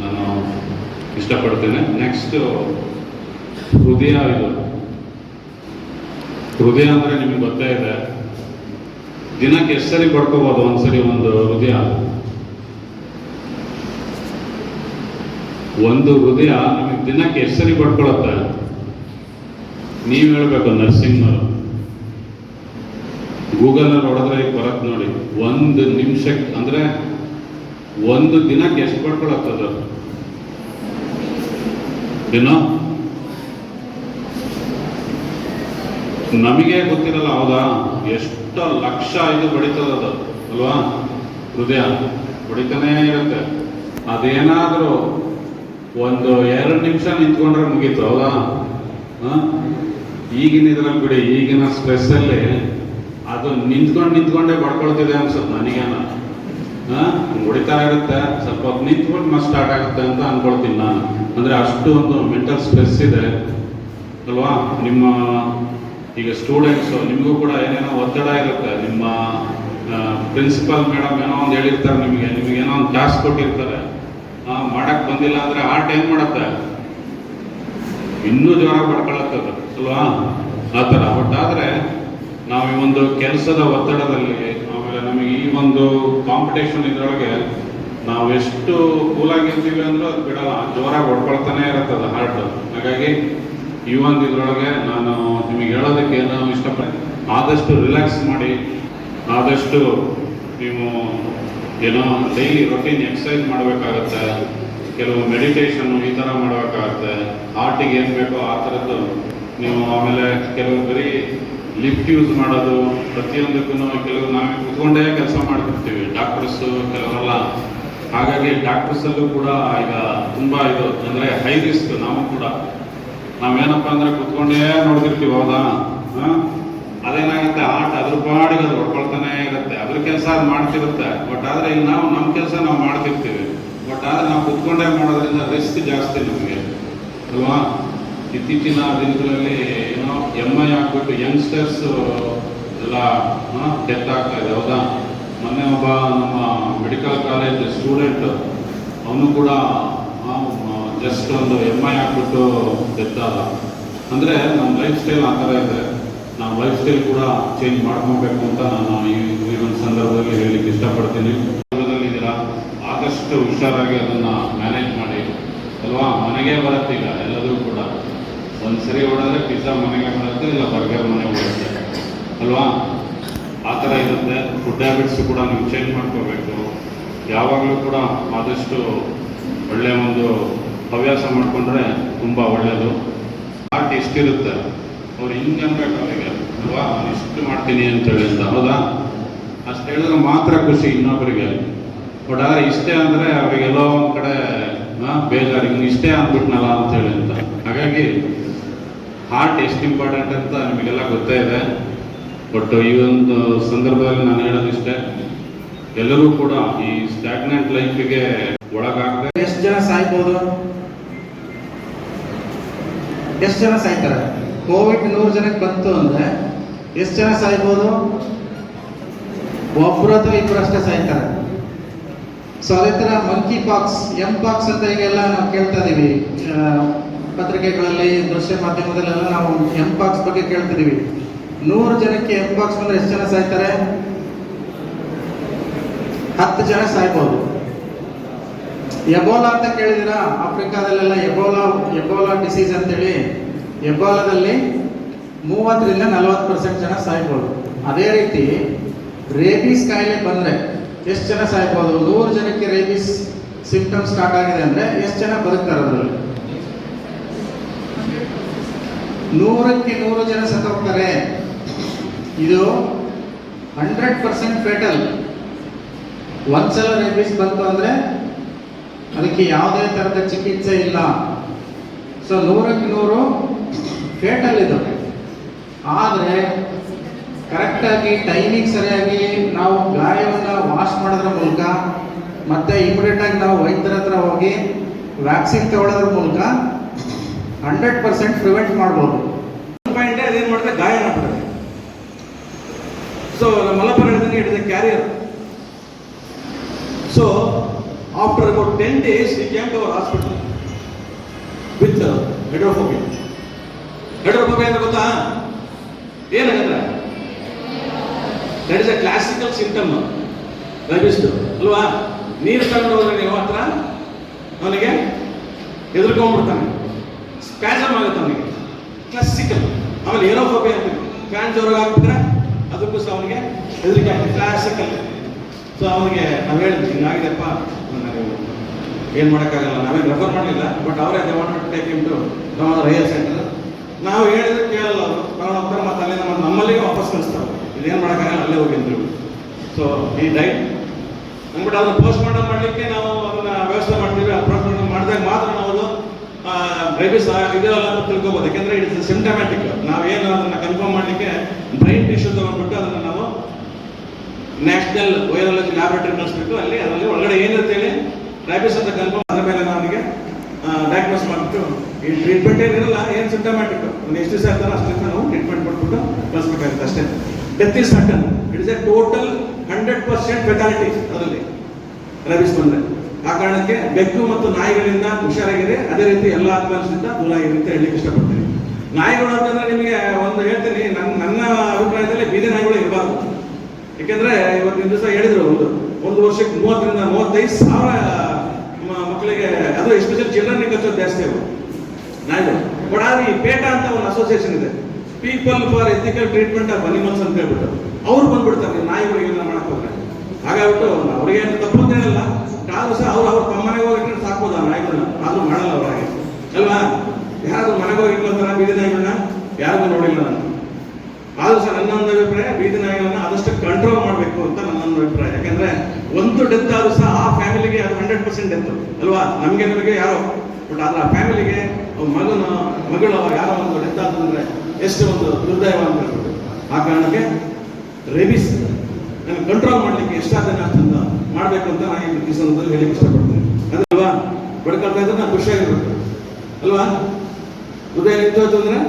ನಾನು ಇಷ್ಟಪಡ್ತೇನೆ. ನೆಕ್ಸ್ಟ್ ಹೃದಯ ಇದು. ಹೃದಯ ಅಂದರೆ ನಿಮಗೆ ಗೊತ್ತೇ ಇದೆ. ದಿನಕ್ಕೆ ಎಷ್ಟು ಸರಿ ಪಡ್ಕೋಬೋದು ಒಂದ್ಸರಿ ಒಂದು ಹೃದಯ? ಒಂದು ಹೃದಯ ನಿಮಗೆ ದಿನಕ್ಕೆ ಎಷ್ಟು ಸರಿ ಪಡ್ಕೊಳತ್ತೆ? ನೀವು ಹೇಳ್ಬೇಕು ನರ್ಸಿಂಗ್ ಗೂಗಲಲ್ಲಿ ಹೊಡೆದ್ರೆ ಈಗ ಬರತ್ತೆ ನೋಡಿ. ಒಂದು ನಿಮಿಷಕ್ಕೆ, ಅಂದರೆ ಒಂದು ದಿನಕ್ಕೆ ಎಷ್ಟು ಪಡ್ಕೊಳತ್ತದ ದಿನ ನಮಗೆ ಗೊತ್ತಿರಲ್ಲ ಹೌದಾ? ಎಷ್ಟು ಲಕ್ಷ ಇದು ಬಡಿತದ ಅಲ್ವಾ? ಹೃದಯ ಬಡಿತಾನೇ ಇರುತ್ತೆ. ಅದೇನಾದರೂ ಒಂದು ಎರಡು ನಿಮಿಷ ನಿಂತ್ಕೊಂಡ್ರೆ ಮುಗೀತು, ಹೌದಾ? ಈಗಿನ ಇದ್ರಲ್ಲಿ ಬಿಡಿ, ಈಗಿನ ಸ್ಟ್ರೆಸ್ಸಲ್ಲಿ ಅದು ನಿಂತ್ಕೊಂಡು ನಿಂತ್ಕೊಂಡೇ ಪಡ್ಕೊಳ್ತಿದೆ ಅನ್ಸುತ್ತೆ ನನಗೇನ. ಹೊಡಿತಾ ಇರುತ್ತೆ. ಸ್ವಲ್ಪ ನಿಂತ್ಕೊಂಡು ಮತ್ತೆ ಸ್ಟಾರ್ಟ್ ಆಗುತ್ತೆ ಅಂತ ಅನ್ಕೊಳ್ತೀನಿ ನಾನು. ಅಂದರೆ ಅಷ್ಟು ಒಂದು ಮೆಂಟಲ್ ಸ್ಟ್ರೆಸ್ ಇದೆ. ಅಲ್ವಾ? ನಿಮ್ಮ, ಈಗ ಸ್ಟೂಡೆಂಟ್ಸು ನಿಮಗೂ ಕೂಡ ಏನೇನೋ ಒತ್ತಡ ಇರುತ್ತೆ. ನಿಮ್ಮ ಪ್ರಿನ್ಸಿಪಾಲ್ ಮೇಡಮ್ ಏನೋ ಒಂದು ಹೇಳಿರ್ತಾರೆ ನಿಮಗೆ. ನಿಮಗೆ ಏನೋ ಒಂದು ಕ್ಲಾಸ್ ಕೊಟ್ಟಿರ್ತಾರೆ. ಮಾಡಕ್ಕೆ ಬಂದಿಲ್ಲ ಅಂದರೆ ಆ ಟೈಮ್ ಮಾಡುತ್ತೆ. ಇನ್ನೂ ಜ್ವರ ಪಡ್ಕೊಳತ್ತದು ಅಲ್ವಾ? ಆ ಥರ. ಬಟ್ ಆದರೆ ನಾವು ಒಂದು ಕೆಲಸದ ಒತ್ತಡದಲ್ಲಿ, ಆಮೇಲೆ ನಮಗೆ ಒಂದು ಕಾಂಪಿಟೇಷನ್ ಇದರೊಳಗೆ ನಾವು ಎಷ್ಟು ಕೂಲಾಗಿರ್ತೀವಿ ಅಂದ್ರೂ ಅದು ಬಿಡಲ್ಲ. ಜೋರಾಗಿ ಹೊಡ್ಕೊಳ್ತಾನೆ ಇರತ್ತದ ಹಾರ್ಟ್ ಹಾಗಾಗಿ ಈ ಒಂದು ಇದರೊಳಗೆ ನಾನು ನಿಮಗೆ ಹೇಳೋದಕ್ಕೆ ಏನೋ ಇಷ್ಟಪಡ್ತೀನಿ ಆದಷ್ಟು ರಿಲ್ಯಾಕ್ಸ್ ಮಾಡಿ, ಆದಷ್ಟು ನೀವು ಏನೋ ಡೈಲಿ ರೊಟೀನ್ ಎಕ್ಸಸೈಸ್ ಮಾಡಬೇಕಾಗತ್ತೆ, ಕೆಲವು ಮೆಡಿಟೇಷನ್ನು ಈ ಥರ ಮಾಡಬೇಕಾಗತ್ತೆ ಹಾರ್ಟಿಗೆ ಏನು ಬೇಕೋ ಆ ಥರದ್ದು ನೀವು ಆಮೇಲೆ ಕೆಲವು ಬರೀ ಲಿಫ್ಟ್ ಯೂಸ್ ಮಾಡೋದು ಪ್ರತಿಯೊಂದಕ್ಕೂ ಕೆಲವು ನಾವೇ ಕುತ್ಕೊಂಡೇ ಕೆಲಸ ಮಾಡ್ತಿರ್ತೀವಿ. ಡಾಕ್ಟರ್ಸ್ ಕೆಲವರೆಲ್ಲ. ಹಾಗಾಗಿ ಡಾಕ್ಟರ್ಸಲ್ಲೂ ಕೂಡ ಈಗ ತುಂಬ ಇದು, ಅಂದರೆ ಹೈ ರಿಸ್ಕ್ ನಾವು ಕೂಡ. ನಾವೇನಪ್ಪ ಅಂದರೆ ಕುತ್ಕೊಂಡೇ ನೋಡ್ತಿರ್ತೀವಿ ಹೌದಾ ಅದೇನಾಗುತ್ತೆ? ಆಟ ಅದ್ರ ಪಾಡಿಗೆ ಅದು ಹೊಡ್ಕೊಳ್ತಾನೆ ಇರುತ್ತೆ. ಅದ್ರ ಕೆಲಸ ಅದು ಮಾಡ್ತಿರುತ್ತೆ. ಬಟ್ ಆದರೆ ಇಲ್ಲಿ ನಾವು ನಮ್ಮ ಕೆಲಸ ನಾವು ಮಾಡ್ತಿರ್ತೀವಿ. ಬಟ್ ಆದರೆ ನಾವು ಕುತ್ಕೊಂಡೇ ಮಾಡೋದ್ರಿಂದ ರಿಸ್ಕ್ ಜಾಸ್ತಿ ನಮಗೆ. ಅಲ್ವಾ? ಇತ್ತೀಚಿನ ದಿನಗಳಲ್ಲಿ ಎಂ ಐ ಹಾಕ್ಬಿಟ್ಟು ಯಂಗ್ಸ್ಟರ್ಸ್ ಎಲ್ಲ ಡೆತ್ ಆಗ್ತಾ ಇದೆ, ಹೌದಾ? ಮೊನ್ನೆ ಒಬ್ಬ ನಮ್ಮ ಮೆಡಿಕಲ್ ಕಾಲೇಜ್ ಸ್ಟೂಡೆಂಟ್ ಅವನು ಕೂಡ ಜಸ್ಟ್ ಒಂದು ಎಂ ಐ ಹಾಕ್ಬಿಟ್ಟು ಡೆತ್ ಆದ ಅಂದರೆ ನಮ್ಮ ಲೈಫ್ ಸ್ಟೈಲ್ ಆ ಥರ ಇದೆ. ನಾವು ಲೈಫ್ ಸ್ಟೈಲ್ ಕೂಡ ಚೇಂಜ್ ಮಾಡ್ಕೊಬೇಕು ಅಂತ ನಾನು ಈ ಈ ಒಂದು ಸಂದರ್ಭದಲ್ಲಿ ಹೇಳಲಿಕ್ಕೆ ಇಷ್ಟಪಡ್ತೀನಿ. ಇದ್ದೀರಾ ಆದಷ್ಟು ಹುಷಾರಾಗಿ ಅದನ್ನು ಮ್ಯಾನೇಜ್ ಮಾಡಿ. ಅಲ್ವಾ? ಮನೆಗೆ ಬರುತ್ತೀಗ, ಎಲ್ಲದೂ ಕೂಡ. ಒಂದು ಸರಿ ಹೊಡೆದ್ರೆ ಪಿಜ್ಜಾ ಮನೆಗೆ ಬರುತ್ತೆ ಇಲ್ಲ ಬರ್ಗರ್ ಮನೆಗೆ ಬರುತ್ತೆ ಅಲ್ವಾ? ಆ ಥರ ಇರುತ್ತೆ. ಫುಡ್ ಹ್ಯಾಬಿಟ್ಸ್ ಕೂಡ ನೀವು ಚೇಂಜ್ ಮಾಡ್ಕೋಬೇಕು. ಯಾವಾಗಲೂ ಕೂಡ ಆದಷ್ಟು ಒಳ್ಳೆಯ ಒಂದು ಹವ್ಯಾಸ ಮಾಡಿಕೊಂಡ್ರೆ ತುಂಬ ಒಳ್ಳೆಯದು ಹಾರ್ಟ್ ಎಷ್ಟಿರುತ್ತೆ ಅವ್ರು ಹಿಂಗೆ ಅನ್ಬೇಕು ಅವರಿಗೆ. ಅಲ್ವಾ? ನಾನು ಇಷ್ಟು ಮಾಡ್ತೀನಿ ಅಂತೇಳಿ ಅಂತ. ಹೌದಾ? ಅಷ್ಟು ಹೇಳಿದ್ರೆ ಮಾತ್ರ ಖುಷಿ ಇನ್ನೊಬ್ಬರಿಗೆ ಬಟ್ ಆದರೆ ಇಷ್ಟೇ ಅಂದರೆ ಅವರಿಗೆಲ್ಲೋ ಒಂದು ಕಡೆ ಬೇಜಾರಿಗೆ ಇಷ್ಟೇ ಅಂದ್ಬಿಟ್ನಲ್ಲ ಅಂತೇಳಿ ಅಂತ. ಹಾಗಾಗಿ ಹಾರ್ಟ್ ಎಷ್ಟು ಇಂಪಾರ್ಟೆಂಟ್ ಅಂತ ನಿಮಗೆಲ್ಲ ಗೊತ್ತೇ ಇದೆ. ಬಟ್ ಈ ಒಂದು ಸಂದರ್ಭದಲ್ಲಿ ನಾನು ಹೇಳೋದಿಷ್ಟೇ ಎಲ್ಲರೂ ಕೂಡ ಈ ಸ್ಟಾಗ್ನೆಂಟ್ ಲೈಫಿಗೆ ಒಳಗಾಗದೆ. ಎಷ್ಟು ಜನ ಸಾಯ್ಬೋದು? ಎಷ್ಟು ಜನ ಸಾಯ್ತಾರೆ? ಕೋವಿಡ್ ನೂರು ಜನಕ್ಕೆ ಬಂತು ಅಂದ್ರೆ ಎಷ್ಟು ಜನ ಸಾಯ್ಬೋದು? ಒಬ್ರು ಅಥವಾ ಇಬ್ಬರು ಅಷ್ಟೇ ಸಾಯ್ತಾರೆ. ಸೊ ಅದೇ ಥರ ಮಂಕಿ ಪಾಕ್ಸ್ ಎಂ ಪಾಕ್ಸ್ ಅಂತ ಈಗೆಲ್ಲ ನಾವು ಕೇಳ್ತಾ ಇದೀವಿ. ಆ, ಪತ್ರಿಕೆಗಳಲ್ಲಿ, ದೃಶ್ಯ ಮಾಧ್ಯಮದಲ್ಲೆಲ್ಲ ನಾವು ಎಂ ಪಾಕ್ಸ್ ಬಗ್ಗೆ ಕೇಳ್ತಿದ್ದೀವಿ. ನೂರು ಜನಕ್ಕೆ ಎಂ ಬಾಕ್ಸ್ ಬಂದ್ರೆ ಎಷ್ಟು ಜನ ಸಾಯ್ತಾರೆ? ಹತ್ತು ಜನ ಸಾಯ್ಬೋದು. ಎಬೋಲಾ ಅಂತ ಕೇಳಿದಿರಾ ಆಫ್ರಿಕಾದಲ್ಲೆಲ್ಲ ಎಬೋಲಾ ಎಬೋಲಾ ಡಿಸೀಸ್ ಅಂತೇಳಿ ಎಬೋಲಾದಲ್ಲಿ ಮೂವತ್ತರಿಂದ ನಲವತ್ತು ಪರ್ಸೆಂಟ್ ಜನ ಸಾಯ್ಬೋದು. ಅದೇ ರೀತಿ ರೇಬಿಸ್ ಕಾಯಿಲೆ ಬಂದರೆ ಎಷ್ಟು ಜನ ಸಾಯ್ಬೋದು? ನೂರು ಜನಕ್ಕೆ ರೇಬಿಸ್ ಸಿಂಪ್ಟಮ್ ಸ್ಟಾರ್ಟ್ ಆಗಿದೆ ಅಂದರೆ ಎಷ್ಟು ಜನ ಬದುಕ್ತಾರೆ ಅದರಲ್ಲಿ? ನೂರಕ್ಕೆ ನೂರು ಜನ ಸತ್ತೋಗ್ತಾರೆ ಇದು ಹಂಡ್ರೆಡ್ ಪರ್ಸೆಂಟ್ ಫೇಟಲ್ ಒಂದ್ಸಲ ರೇಬಿಸ್ ಬಂತು ಅಂದರೆ ಅದಕ್ಕೆ ಯಾವುದೇ ಥರದ ಚಿಕಿತ್ಸೆ ಇಲ್ಲ. ಸೊ ನೂರಕ್ಕೆ ನೂರು ಫೇಟಲ್ ಇದು. ಆದರೆ ಕರೆಕ್ಟಾಗಿ ಟೈಮಿಂಗ್ ಸರಿಯಾಗಿ ನಾವು ಗಾಯವನ್ನು ವಾಶ್ ಮಾಡೋದ್ರ ಮೂಲಕ, ಮತ್ತೆ ಇಮಿಡಿಯೇಟಾಗಿ ನಾವು ವೈದ್ಯರ ಹತ್ರ ಹೋಗಿ ವ್ಯಾಕ್ಸಿನ್ ತಗೊಳ್ಳೋದ್ರ ಮೂಲಕ ಹಂಡ್ರೆಡ್ ಪರ್ಸೆಂಟ್ ಪ್ರಿವೆಂಟ್ ಮಾಡ್ಬೋದು. ಪಾಯಿಂಟ್ ಅದೇನು ಮಾಡಿದ್ರೆ ಗಾಯ ಮಾಡ್ತಾರೆ ಸೊ ಮಲಬಾರ್ ಹಿಡಿದ carrier so after about ten days came to our hospital with hydrophobia hydrophobia ಅಂತ ಗೊತ್ತಾ? ಏನಾಗಂದ್ರೆ that is a classical symptom ರೈಬಿಸ್ದು ಅಲ್ವಾ? ನೀರು ತಗೊಂಡು ಹೋದ್ರೆ ನೀವು ಹತ್ರ ಅವನಿಗೆ ಹೆದರ್ಕೊಂಡ್ಬಿಡ್ತಾನೆ ಸ್ಪ್ಯಾಸಮ್ ಆಗುತ್ತೆ ಅವನಿಗೆ. ಕ್ಲಾಸಿಕಲ್ ಆಮೇಲೆ ಏರೋಫೋಬಿಯಾ ಅಂತ ಫ್ಯಾನ್ ಜೋರಾಗಿ ಹಾಕ್ಬಿಟ್ರೆ ಅದಕ್ಕೂ ಸಹ ಅವನಿಗೆ ಹೆದರಿಕೆ ಆಗ್ತದೆ. ಕ್ಲಾಸಿಕಲ್ ಸೊ ಅವನಿಗೆ ನಾವು ಹೇಳಿದ್ವಿ ಹಿಂಗಾಗಿದೆಪ್ಪ ನಾವು ಏನು ಮಾಡೋಕ್ಕಾಗಲ್ಲ. ನಾವೇನು ರೆಫರ್ ಮಾಡಲಿಲ್ಲ. ಬಟ್ ಅವರೇ they want take him to rail centre ನಾವು ಹೇಳಿದ್ರೆ ಕೇಳಲ್ಲ ಅವರು. ತಗೊಂಡು ಹೋಗ್ತಾರೆ ಮತ್ತೆ ಅಲ್ಲಿಂದ ನಮ್ಮಲ್ಲಿಗೆ ವಾಪಸ್ ಕಳಿಸ್ತಾರೆ ಇದೇನು ಮಾಡೋಕ್ಕಾಗಲ್ಲ, ಅಲ್ಲೇ ಹೋಗಿ ಅಂದ್ರು. ಸೊ ಈ ಡೈಟ್ ಅಂದ್ಬಿಟ್ಟು ಅದನ್ನು ಪೋಸ್ಟ್ ಮಾರ್ಟಮ್ ಮಾಡಲಿಕ್ಕೆ ನಾವು ಅದನ್ನು ವ್ಯವಸ್ಥೆ ಮಾಡ್ತೀವಿ. ಪೋಸ್ಟ್ ಮಾಡಿದಾಗ ಮಾತ್ರ ನಾವು ಅದು ರೇಬಿಸ್ ಇದೆಯಲ್ಲ ಅಂತ ತಿಳ್ಕೊಬೋದು. ಯಾಕೆಂದ್ರೆ ಇಟ್ಸ್ ಇಸ್ ನಾವು ನಾವೇನು ಅದನ್ನ ಕನ್ಫರ್ಮ್ ಮಾಡಲಿಕ್ಕೆ ಬ್ರೈನ್ ಟಿಶ್ಯೂ ತಗೊಂಡ್ಬಿಟ್ಟು ಅದನ್ನ ನಾವು ನ್ಯಾಷನಲ್ ವೈರಾಲಜಿ ಲ್ಯಾಬೊರೇಟರಿ ಕಳಿಸ್ಬಿಟ್ಟು ಅಲ್ಲಿ ಅದರಲ್ಲಿ ಒಳಗಡೆ ಏನಿರುತ್ತೆ ಹೇಳಿ ರ್ಯಾಬಿಸ್ ಅಂತ ಕನ್ಫರ್ಮ್ ಅದ್ರ ಮೇಲೆ ನಮಗೆ ಡಯಾಗ್ನೋಸ್ ಮಾಡಿಬಿಟ್ಟು ಈ ಟ್ರೀಟ್ಮೆಂಟ್ ಏನಿರಲ್ಲ, ಏನು ಒಂದು ಎಷ್ಟು ದಿವಸ ಇರ್ತಾರೋ ಅಷ್ಟು ನಾವು ಟ್ರೀಟ್ಮೆಂಟ್ ಕೊಟ್ಬಿಟ್ಟು ಕಳಿಸ್ಬೇಕಾಗುತ್ತೆ ಅಷ್ಟೇ. Death is sudden it is a total hundred percent fatality ಅದರಲ್ಲಿ. ರೈಬಿಸ್ ಬಂದ್ರೆ ಆ ಕಾರಣಕ್ಕೆ ಬೆಕ್ಕು ಮತ್ತು ನಾಯಿಗಳಿಂದ ಹುಷಾರಾಗಿದೆ ಅದೇ ರೀತಿ ಎಲ್ಲ ಆತ್ಮಹತ್ಯದಿಂದ ದೂರ ಅಂತ ಹೇಳಲಿಕ್ಕೆ ಇಷ್ಟಪಡ್ತೀನಿ. ನಾಯಿಗಳು ಅಂತಂದ್ರೆ ನಿಮಗೆ ಒಂದು ಹೇಳ್ತೀನಿ ನನ್ನ ನನ್ನ ಅಭಿಪ್ರಾಯದಲ್ಲಿ ಬೀದಿ ನಾಯಿಗಳು ಇರಬಾರ್ದು. ಯಾಕೆಂದ್ರೆ ಇವತ್ತಿನ ದಿವಸ ಹೇಳಿದ್ರು ಒಂದು ಒಂದು ವರ್ಷಕ್ಕೆ ಮೂವತ್ತರಿಂದ ಮೂವತ್ತೈದು ಸಾವಿರ ಮಕ್ಕಳಿಗೆ, ಅದು ಎಸ್ಪೆಷಲ್ ಚಿಲ್ಡ್ರನ್ ಕಚ್ಚೋದು ಜಾಸ್ತಿ ಅವರು ನಾಯಿಗಳು. ಬಟ್ ಆದ್ರೆ ಪೇಟ ಅಂತ ಒಂದು ಅಸೋಸಿಯೇಷನ್ ಇದೆ. People for ethical treatment of animals ಅಂತ ಹೇಳ್ಬಿಟ್ಟು. ಅವ್ರು ಬಂದ್ಬಿಡ್ತಾರೆ ನಾಯಿಗಳಿಗೆ ಏನಾರ ಮಾಡಕ್ ಹೋದ್ರೆ ಹಾಗಾಗ್ಬಿಟ್ಟು ಅವ್ರಿಗೆ ಏನು ತಪ್ಪು ಅಂತ ಹೇಳಲ್ಲ ಆದ್ರೂ ಸಹ ಅವ್ರು ಅವ್ರ ತಮ್ಮ ಮನೆಗೆ ಹೋಗಿ ಇಟ್ಕೊಂಡು ಸಾಕ್ಬೋದು ಆ ನಾಯಿಗಳನ್ನ ಆದ್ರೂ ಮಾಡಲ್ಲ ಅವ್ರ ಹಾಗೆ. ಅಲ್ವಾ? ಯಾರು ಮನೆಗೆ ಹೋಗಿ ಇಟ್ಕೊತಾರ ಬೀದಿ ನಾಯಿಗಳನ್ನ ಯಾರಿಗೂ ನೋಡಿಲ್ಲ ನಾನು. ಆದ್ರೂ ಸಹ ನನ್ನ ಒಂದು ಅಭಿಪ್ರಾಯ, ಬೀದಿ ನಾಯಿಗಳನ್ನ ಆದಷ್ಟು ಕಂಟ್ರೋಲ್ ಮಾಡಬೇಕು ಅಂತ ನನ್ನ ಒಂದು ಅಭಿಪ್ರಾಯ. ಯಾಕಂದ್ರೆ ಒಂದು ಡೆತ್ ಆದ್ರೂ ಸಹ ಆ ಫ್ಯಾಮಿಲಿಗೆ ಅದು ಹಂಡ್ರೆಡ್ ಪರ್ಸೆಂಟ್ ಡೆತ್ ಅಲ್ವಾ? ನಮಗೆ ನಮಗೆ ಯಾರೋ? ಬಟ್ ಆದ್ರೆ ಆ ಫ್ಯಾಮಿಲಿಗೆ ಮಗನ, ಮಗಳು ಯಾರೋ ಒಂದು ಡೆತ್ ಆದ್ರೆ ಎಷ್ಟು ಒಂದು ದುರ್ದೈವ ಅಂತ ಆ ಕಾರಣಕ್ಕೆ ರೇಬಿಸ್. ನಾನು ಕಂಟ್ರೋಲ್ ಮಾಡ್ಲಿಕ್ಕೆ ಎಷ್ಟಾದ ಅಂತ ಮಾಡಬೇಕು ಅಂತ ನಾನು ಈ ಸಂದರ್ಭದಲ್ಲಿ ಹೇಳಿಕ್ಕೆ ಇಷ್ಟಪಡ್ತೇನೆ. ಅದಲ್ವಾ ಬಡ್ಕೊಳ್ತಾ ಇದ್ರೆ ನಾನು ಖುಷಿಯಾಗಿರ್ಬೇಕು. ಅಲ್ವಾ? ಹೃದಯ ನಿಂತೋಯ್ತು ಅಂದ್ರೆ?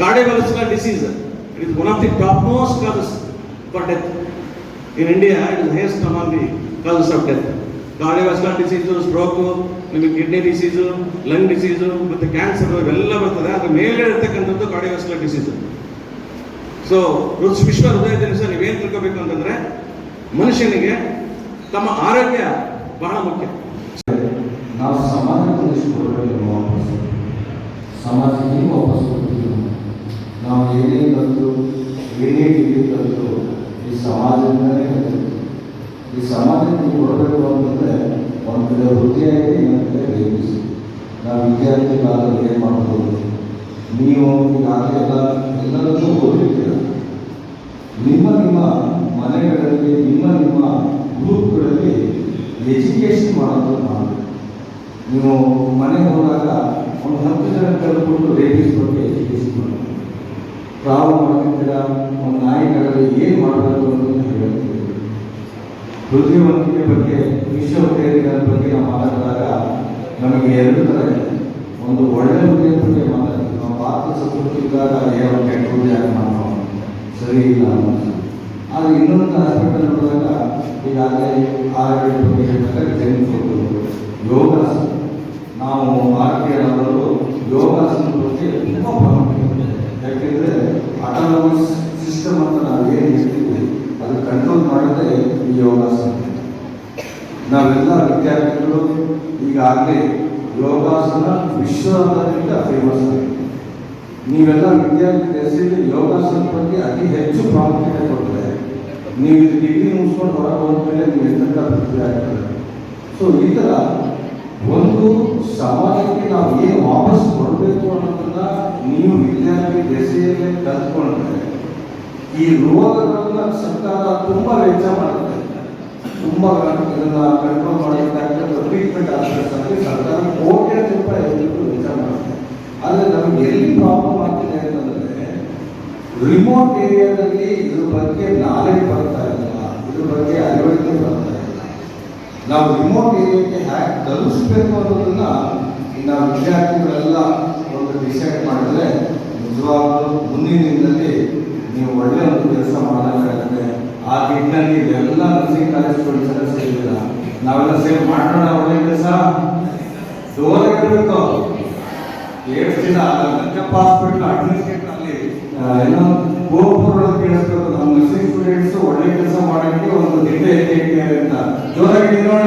cardiovascular disease. It one of the the topmost causes death in India India, it is among the causes of death. Cardiovascular disease stroke ನಿಮಗೆ ಕಿಡ್ನಿ ಡಿಸೀಸು ಲಂಗ್ ಡಿಸೀಸು ಮತ್ತು ಕ್ಯಾನ್ಸರ್ ಇವೆಲ್ಲ ಬರ್ತದೆ. ಅದ್ರ ಮೇಲೆ ಇರ್ತಕ್ಕಂಥದ್ದು ಕಾರ್ಡಿಯೋವಾಸ್ಕುಲರ್ ಡಿಸೀಸು ಸೊ ವಿಶ್ವ ಹೃದಯ ದಿವಸ ನೀವೇನು ತಿಳ್ಕೋಬೇಕು ಅಂತಂದ್ರೆ, ಮನುಷ್ಯನಿಗೆ ತಮ್ಮ ಆರೋಗ್ಯ ಬಹಳ ಮುಖ್ಯ. ನಾವು ಸಮಾಜಕ್ಕೆ ಎಷ್ಟು ವಾಪಸ್ ಸಮಾಜಕ್ಕೆ ವಾಪಸ್ ಕೊಡ್ತೀವಿ. ನಾವು ಏನೇ ಬಂದು, ಏನೇ ಡಿಗ್ರಿ ಬಂದು ಈ ಸಮಾಜದಿಂದಲೇ ಈ ಸಮಾಜಕ್ಕೆ ಕೊಡಬೇಕು ಅಂತಂದರೆ ಒಂದು ಕಡೆ ವೃತ್ತಿಯಾಗಿ ಇನ್ನೊಂದು ಕಡೆ ನಾವು ವಿದ್ಯಾರ್ಥಿ ಏನು ಮಾಡ್ಬೋದು? ನೀವು ಈಗಾಗಲೇ ಎಲ್ಲ ಎಲ್ಲರನ್ನೂ ನಿಮ್ಮ ನಿಮ್ಮ ಮನೆಗಳಲ್ಲಿ, ನಿಮ್ಮ ನಿಮ್ಮ ಗ್ರೂಪ್ಗಳಲ್ಲಿ ಎಜುಕೇಷನ್ ಮಾಡೋದು ನಾನು ನೀವು ಮನೆಗೆ ಹೋದಾಗ ಒಂದು ಹತ್ತು ಜನ ಕರೆದುಕೊಂಡು ಲೇಡೀಸ್ ಬಗ್ಗೆ ಎಜುಕೇಷನ್ ಮಾಡಿ ಪ್ರಾವು ಮಾಡ್ತಿದ್ದೀರಾ ಒಂದು ನಾಯಿ ಕರೆದ್ರೆ ಏನು ಮಾಡಬೇಕು ಅಂತ ಹೇಳ್ತೀವಿ. ಬುದ್ಧಿವಂತಿಕೆ ಬಗ್ಗೆ ವಿಶ್ವವಿದ್ಯಾಲಯಗಳ ಬಗ್ಗೆ ನಾವು ಮಾತಾಡಿದಾಗ ನಮಗೆ ಎರಡು ಥರ ಇದೆ. ಒಂದು ಒಳ್ಳೆಯ ಬಗ್ಗೆ ಮಾತಾಡ್ತೀವಿ ನಾವು ಪಾತ್ರ ಸಂಸ್ಕೃತಿ ಇದ್ದಾಗ ಯಾವ ಯಾಕೆ ಮಾಡೋಣ ಸರಿ ಇಲ್ಲ ಆದರೆ ಇನ್ನೊಂದು ಹಾಸ್ಪಿಟಲ್ ನೋಡಿದಾಗ ಈಗಾಗಲೇ ಆರೋಗ್ಯ ಬಗ್ಗೆ ಹೇಳಿದಾಗ ಯೋಗಾಸನ. ನಾವು ಭಾರತೀಯರಾದವರು ಯೋಗಾಸನ ಬಗ್ಗೆ ತುಂಬ ಪ್ರಾಮುಖ್ಯತೆ. ಯಾಕೆಂದರೆ ಆಟೋನಮಸ್ ಸಿಸ್ಟಮ್ ಅಂತ ನಾವು ಏನು ಹೇಳ್ತೀವಿ, ಅದು ಕಂಟ್ರೋಲ್ ಮಾಡೋದೇ ಈ ಯೋಗಾಸನ. ನಾವೆಲ್ಲ ವಿದ್ಯಾರ್ಥಿಗಳು ಈಗಾಗಲೇ ಯೋಗಾಸನ ವಿಶ್ವದಾದ್ಯಂತ ಫೇಮಸ್ ಆಗಿದೆ. ನೀವೆಲ್ಲ ವಿದ್ಯಾರ್ಥಿ ದಶೆಯಲ್ಲಿ ಯೋಗ ಅತಿ ಹೆಚ್ಚು ಪ್ರಾಮುಖ್ಯತೆ ಕೊಡ್ತಾರೆ ನೀವು ಇದು ಡಿಗ್ರಿ ಮುಗಿಸ್ಕೊಂಡು ಹೊರಗೆ ಹೋದ್ಮೇಲೆ ನೀವು ಎಂತ ಆಗ್ತದೆ ಸೊ ಈ ಥರ ಒಂದು ಸಮಾಜಕ್ಕೆ ನಾವು ಏನು ವಾಪಸ್ ಕೊಡಬೇಕು ಅನ್ನೋದನ್ನ ನೀವು ವಿದ್ಯಾರ್ಥಿ ದೆಸೆಯಲ್ಲೇ ಕಲ್ತ್ಕೊಂಡ್ರೆ ಈ ರೋಗಗಳನ್ನ ಸರ್ಕಾರ ತುಂಬ ವೆಚ್ಚ ಮಾಡುತ್ತೆ. ತುಂಬ ಇದನ್ನ ಕಂಟ್ರೋಲ್ ಮಾಡಬೇಕಾಗಿ ಟ್ರೀಟ್ಮೆಂಟ್ ಆಗಬೇಕಾದ್ರೆ ಸರ್ಕಾರ ಕೋಟ್ಯಾಂತರ ರೂಪಾಯಿ ಆದರೆ ನಮಗೆ ಎಲ್ಲಿ ಪ್ರಾಬ್ಲಮ್ ಆಗ್ತಿದೆ ಅಂತಂದ್ರೆ ರಿಮೋಟ್ ಏರಿಯಾದಲ್ಲಿ ಇದ್ರ ಬಗ್ಗೆ ನಾಲೆಜ್ ಬರ್ತಾ ಇಲ್ಲ, ಇದ್ರ ಬಗ್ಗೆ ಅರಿವಳಿಕೆ ಬರ್ತಾ ಇಲ್ಲ. ನಾವು ರಿಮೋಟ್ ಏರಿಯಾಕ್ಕೆ ಹ್ಯಾಕ್ ತಲುಪಿಸ್ಬೇಕು ಅನ್ನೋದನ್ನ ನಾವು ವಿದ್ಯಾರ್ಥಿಗಳೆಲ್ಲ ಒಂದು ಡಿಸೈಡ್ ಮಾಡಿದ್ರೆ ನಿಜವಾಗ್ಲೂ ಮುಂದಿನ ದಿನದಲ್ಲಿ ನೀವು ಒಳ್ಳೆಯ ಒಂದು ಕೆಲಸ ಮಾಡಬೇಕಾಗುತ್ತೆ. ಆ ನಿಟ್ಟಿನಲ್ಲಿ ಎಲ್ಲ ನರ್ಸಿಂಗ್ ಕಾಲೇಜ್ಗಳು ಸಹ ಸೇರಿಲ್ಲ ನಾವೆಲ್ಲ ಸೇವ್ ಮಾಡೋಣ ಒಳ್ಳೆ ಕೆಲಸ? ಜೋರಾಗಿರ್ಬೇಕು ಎಷ್ಟು ದಿನ ನಂಜಪ್ಪ ಅಡ್ಮಿನಿಸ್ಟ್ರೇಟರ್ ಅಲ್ಲಿ ಏನೋ ಗೋಪುರೊಳಗೆ ಕೇಳಿಸ್ಬೇಕು. ನಮ್ಮ ನರ್ಸಿಂಗ್ ಸ್ಟೂಡೆಂಟ್ಸ್ ಒಳ್ಳೆ ಕೆಲಸ ಮಾಡೋಕ್ಕೆ ಒಂದು ದಿಟ್ಟೆ ಇಟ್ಟಿದ್ದಾರೆ ಅಂತ. ಜೋರಾಗಿ ನಿಲ್ಲೋಣ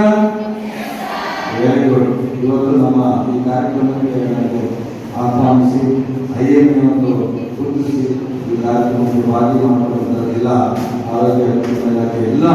ವೆರಿ ಗುಡ್ ಇವತ್ತು ನಮ್ಮ ಈ ಕಾರ್ಯಕ್ರಮಕ್ಕೆ ಆಹ್ವಾನಿಸಿ ಐ ಎಂ ಒಂದು ಗುರುತಿಸಿ, ಈ ಕಾರ್ಯಕ್ರಮಕ್ಕೆ ಭಾಗಿ ಮಾಡಿರುವಂಥ ಎಲ್ಲ ಎಲ್ಲ